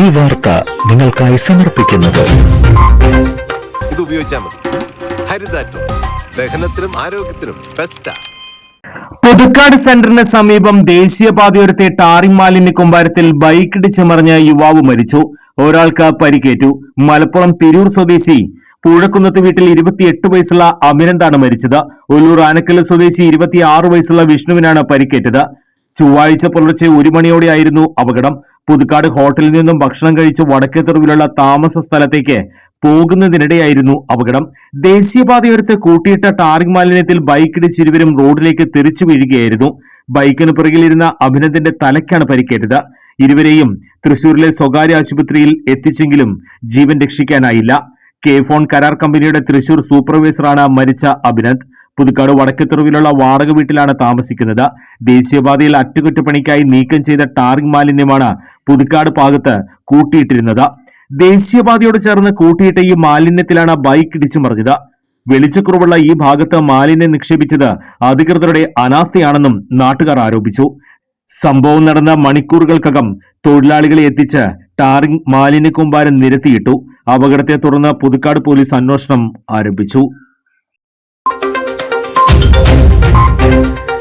ഈ വാർത്ത നിങ്ങൾക്കായി സമർപ്പിക്കുന്നത്. ഇത് ഉപയോഗിച്ചാൽ മതി. ഹരിതാറ്റോ. ദഹനത്തിനും ആരോഗ്യത്തിനും ബെസ്റ്റാ പുതുക്കാട് സെന്ററിന് സമീപം ദേശീയപാതയോരത്തെ ടാറിംഗ് മാലിന്യ കുമ്പാരത്തിൽ ബൈക്കിടിച്ച് മറിഞ്ഞ യുവാവ് മരിച്ചു. ഒരാൾക്ക് പരിക്കേറ്റു. മലപ്പുറം തിരൂർ സ്വദേശി പൂഴക്കുന്നത്ത് വീട്ടിൽ ഇരുപത്തിയെട്ട് വയസ്സുള്ള അഭിനന്ദാണ് മരിച്ചത്. ഒല്ലൂർ ആനക്കൽ സ്വദേശി ഇരുപത്തിയാറ് വയസ്സുള്ള വിഷ്ണുവിനാണ് പരിക്കേറ്റത്. ചൊവ്വാഴ്ച പുലർച്ചെ ഒരു മണിയോടെയായിരുന്നു അപകടം. പുതുക്കാട് ഹോട്ടലിൽ നിന്നും ഭക്ഷണം കഴിച്ച് വടക്കേത്തെരുവിലുള്ള താമസ സ്ഥലത്തേക്ക് പോകുന്നതിനിടെയായിരുന്നു അപകടം. ദേശീയപാതയോരത്ത് കൂട്ടിയിട്ട ടാറിംഗ് മാലിന്യത്തിൽ ബൈക്കിടിച്ച് ഇരുവരും റോഡിലേക്ക് തെറിച്ചു വീഴുകയായിരുന്നു. ബൈക്കിന് പിറകിലിരുന്ന അഭിനന്ദന്റെ തലയ്ക്കാണ് പരിക്കേറ്റത്. ഇരുവരെയും തൃശൂരിലെ സ്വകാര്യ ആശുപത്രിയിൽ എത്തിച്ചെങ്കിലും ജീവൻ രക്ഷിക്കാനായില്ല. കെ ഫോൺ കരാർ കമ്പനിയുടെ തൃശൂർ സൂപ്പർവൈസറാണ് മരിച്ച അഭിനന്ദ്. പുതുക്കാട് വടക്കെത്തുറവിലുള്ള വാടക വീട്ടിലാണ് താമസിക്കുന്നത്. ദേശീയപാതയിൽ അറ്റകുറ്റപ്പണിക്കായി നീക്കം ചെയ്ത ടാറിംഗ് മാലിന്യമാണ് പുതുക്കാട് ഭാഗത്ത് കൂട്ടിയിട്ടിരുന്നത്. ദേശീയപാതയോട് ചേർന്ന് കൂട്ടിയിട്ട ഈ മാലിന്യത്തിലാണ് ബൈക്ക് ഇടിച്ചു മറിഞ്ഞത്. വെളിച്ചക്കുറവുള്ള ഈ ഭാഗത്ത് മാലിന്യം നിക്ഷേപിച്ചത് അധികൃതരുടെ അനാസ്ഥയാണെന്നും നാട്ടുകാർ ആരോപിച്ചു. സംഭവം നടന്ന മണിക്കൂറുകൾക്കകം തൊഴിലാളികളെ എത്തിച്ച് ടാറിംഗ് മാലിന്യ കൂമ്പാരം നിരത്തിയിട്ടു. അപകടത്തെ തുടർന്ന് പുതുക്കാട് പോലീസ് അന്വേഷണം ആരംഭിച്ചു.